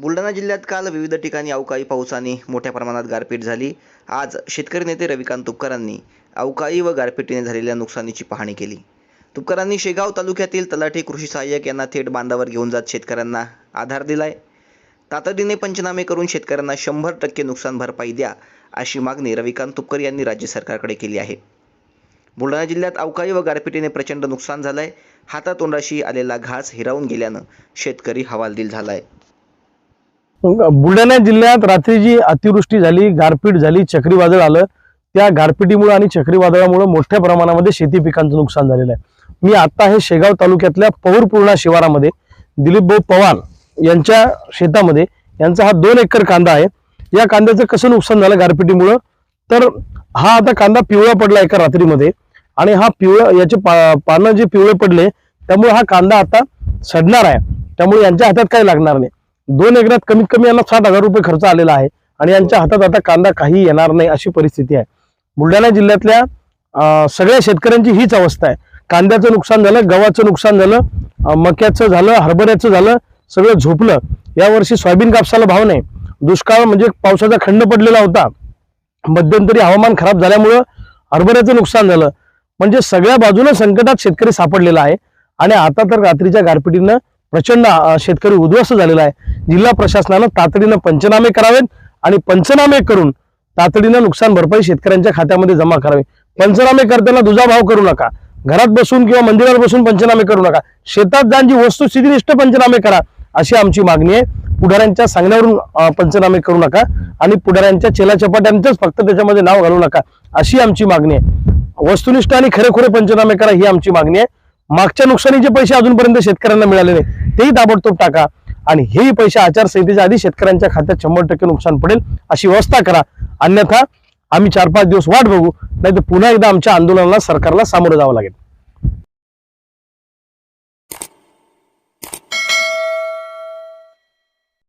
बुलढाणा जिल्ह्यात काल विविध ठिकाणी अवकाळी पावसाने मोठ्या प्रमाणात गारपीट झाली. आज शेतकरी नेते रविकांत तुपकरांनी अवकाळी व गारपीटीने झालेल्या नुकसानीची पाहणी केली. तुपकरांनी शेगाव तालुक्यातील तलाठी कृषी सहाय्यक यांना थेट बांधावर घेऊन जात शेतकऱ्यांना आधार दिलाय. तातडीने पंचनामे करून शेतकऱ्यांना शंभर टक्के नुकसान भरपाई द्या अशी मागणी रविकांत तुपकर यांनी राज्य सरकारकडे केली आहे. बुलढाणा जिल्ह्यात अवकाळी व गारपिटीने प्रचंड नुकसान झालंय. हातातोंडाशी आलेला घास हिरावून गेल्यानं शेतकरी हवालदिल झालाय. बुलढाणा जिल्ह्यात रात्री जी अतिवृष्टी झाली गारपीट झाली चक्रीवादळ आलं त्या गारपिटीमुळे आणि चक्रीवादळामुळे मोठ्या प्रमाणामध्ये शेती पिकांचं नुकसान झालेलं आहे. मी आता हे शेगाव तालुक्यातल्या पौरपूर्णा शिवारामध्ये दिलीप भाऊ पवार यांच्या शेतामध्ये यांचा हा दोन एकर कांदा आहे. या कांद्याचं कसं नुकसान झालं गारपिटीमुळं? तर हा आता कांदा पिवळा पडला एका रात्रीमध्ये. आणि हा पिवळा याचे पा पानं जे पिवळे पडले त्यामुळे हा कांदा आता सडणार आहे. त्यामुळे यांच्या हातात काही लागणार नाही. दोन एकरात कमीत कमी यांना साठ हजार रुपये खर्च आलेला आहे आणि यांच्या हातात आता कांदा काही येणार नाही अशी परिस्थिती आहे. बुलढाणा जिल्ह्यातल्या सगळ्या शेतकऱ्यांची हीच अवस्था आहे. कांद्याचं नुकसान झालं गव्हाचं नुकसान झालं मक्याचं झालं हरभऱ्याचं झालं सगळं झोपलं. यावर्षी सोयाबीन कापसाला भाव नाही. दुष्काळ म्हणजे पावसाचा खंड पडलेला होता. मध्यंतरी हवामान खराब झाल्यामुळं हरभऱ्याचं नुकसान झालं. म्हणजे सगळ्या बाजूनं संकटात शेतकरी सापडलेला आहे. आणि आता तर रात्रीच्या गारपिटीनं प्रचंड शेतकरी उद्ध्वस्त झालेला आहे. जिल्हा प्रशासनानं तातडीनं पंचनामे करावेत आणि पंचनामे करून तातडीनं नुकसान भरपाई शेतकऱ्यांच्या खात्यामध्ये जमा करावी. पंचनामे करताना दुजाभाव करू नका. घरात बसून किंवा मंदिरात बसून पंचनामे करू नका. शेतात जाऊन जी वस्तुस्थितीनिष्ठ पंचनामे करा अशी आमची मागणी आहे. पुढाऱ्यांच्या सांगण्यावरून पंचनामे करू नका. आणि पुढाऱ्यांच्या चेलाचपाट्यांचंच फक्त त्याच्यामध्ये नाव घालू नका अशी आमची मागणी आहे. वस्तुनिष्ठ आणि खरेखुरे पंचनामे करा ही आमची मागणी आहे. मागच्या नुकसानीचे पैसे अजूनपर्यंत शेतकऱ्यांना मिळाले नाही तेही ताबडतोब टाका आणि हेही पैसे आचारसंहितेच्या आधी शेतकऱ्यांच्या खात्यात शंभर टक्के नुकसान पडेल अशी व्यवस्था करा. अन्यथा आम्ही चार पाच दिवस वाट बघू नाही तर पुन्हा एकदा आमच्या आंदोलनाला सरकारला सामोरं जावं लागेल.